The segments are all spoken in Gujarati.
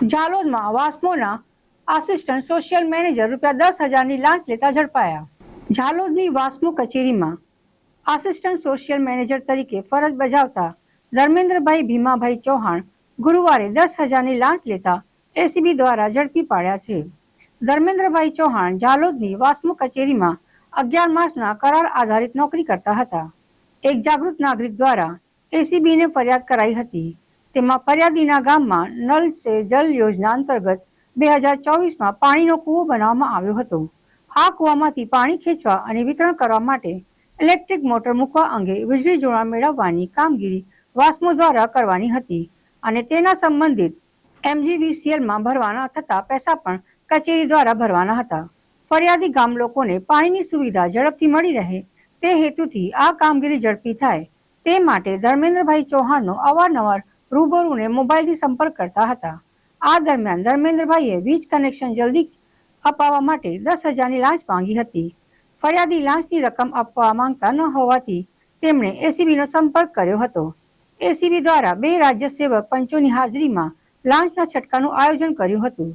જાલોદમાં વાસ્મોના આસિસ્ટન્ટ સોશિયલ મેનેજર રૂપિયા દસ હજારની લાંચ લેતા ઝડપાયા. જાલોદની વાસ્મો કચેરીમાં આસિસ્ટન્ટ સોશિયલ મેનેજર તરીકે ફરજ બજાવતા ધર્મેન્દ્રભાઈ ભીમાભાઈ ચૌહાણ ગુરુવારે દસ હજારની લાંચ લેતા એસીબી દ્વારા ઝડપી પાડ્યા છે. ધર્મેન્દ્રભાઈ ચૌહાણ જાલોદની વાસ્મો કચેરીમાં અગિયાર માસના કરાર આધારિત નોકરી કરતા હતા. એક જાગૃત નાગરિક દ્વારા એસીબીને ફરિયાદ કરાઈ હતી. તેમાં ફરિયાદીના ગામમાં નલ સે જલ યોજના અંતર્ગત બે હજાર ચોવીસમાં પાણીનો કૂવો બનાવવામાં આવ્યો હતો. આ કૂવામાંથી પાણી ખેંચવા અને વિતરણ કરવા માટે ઇલેક્ટ્રિક મોટર મૂકવા અંગે વીજળી જોડાણ મેળવવાની કામગીરી વાસ્મો દ્વારા કરવાની હતી અને તેના સંબંધિત એમજીવીસીએલમાં ભરવાના થતા પૈસા પણ કચેરી દ્વારા ભરવાના હતા. ફરિયાદી ગામ લોકોને પાણીની સુવિધા ઝડપથી મળી રહે તે હેતુથી આ કામગીરી ઝડપી થાય તે માટે ધર્મેન્દ્રભાઈ ચૌહાણનો અવારનવાર રૂબરૂને મોબાઈલથી સંપર્ક કરતા હતા. આ દરમિયાન ધર્મેન્દ્રભાઈએ વીજ કનેક્શન જલ્દી અપાવવા માટે દસ હજારની લાંચ માંગી હતી. ફરિયાદી લાંચની રકમ આપવા માંગતા ન હોવાથી તેમણે એસીબીનો સંપર્ક કર્યો હતો. એસીબી દ્વારા બે રાજ્ય સેવક પંચોની હાજરીમાં લાંચના છટકાનું આયોજન કર્યું હતું.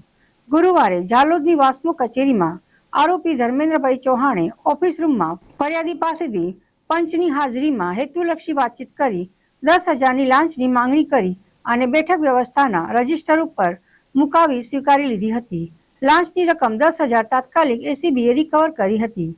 ગુરુવારે જાલોદની વાસ્મો કચેરીમાં આરોપી ધર્મેન્દ્રભાઈ ચૌહાણે ઓફિસ રૂમમાં ફરિયાદી પાસેથી પંચની હાજરીમાં હેતુલક્ષી વાતચીત કરી દસ હજારની લાંચની માંગણી કરી અને બેઠક વ્યવસ્થાના રજિસ્ટર ઉપર મુકાવી સ્વીકારી લીધી હતી. લાંચની રકમ દસ હજાર તાત્કાલિક એસીબીએ રિકવર કરી હતી.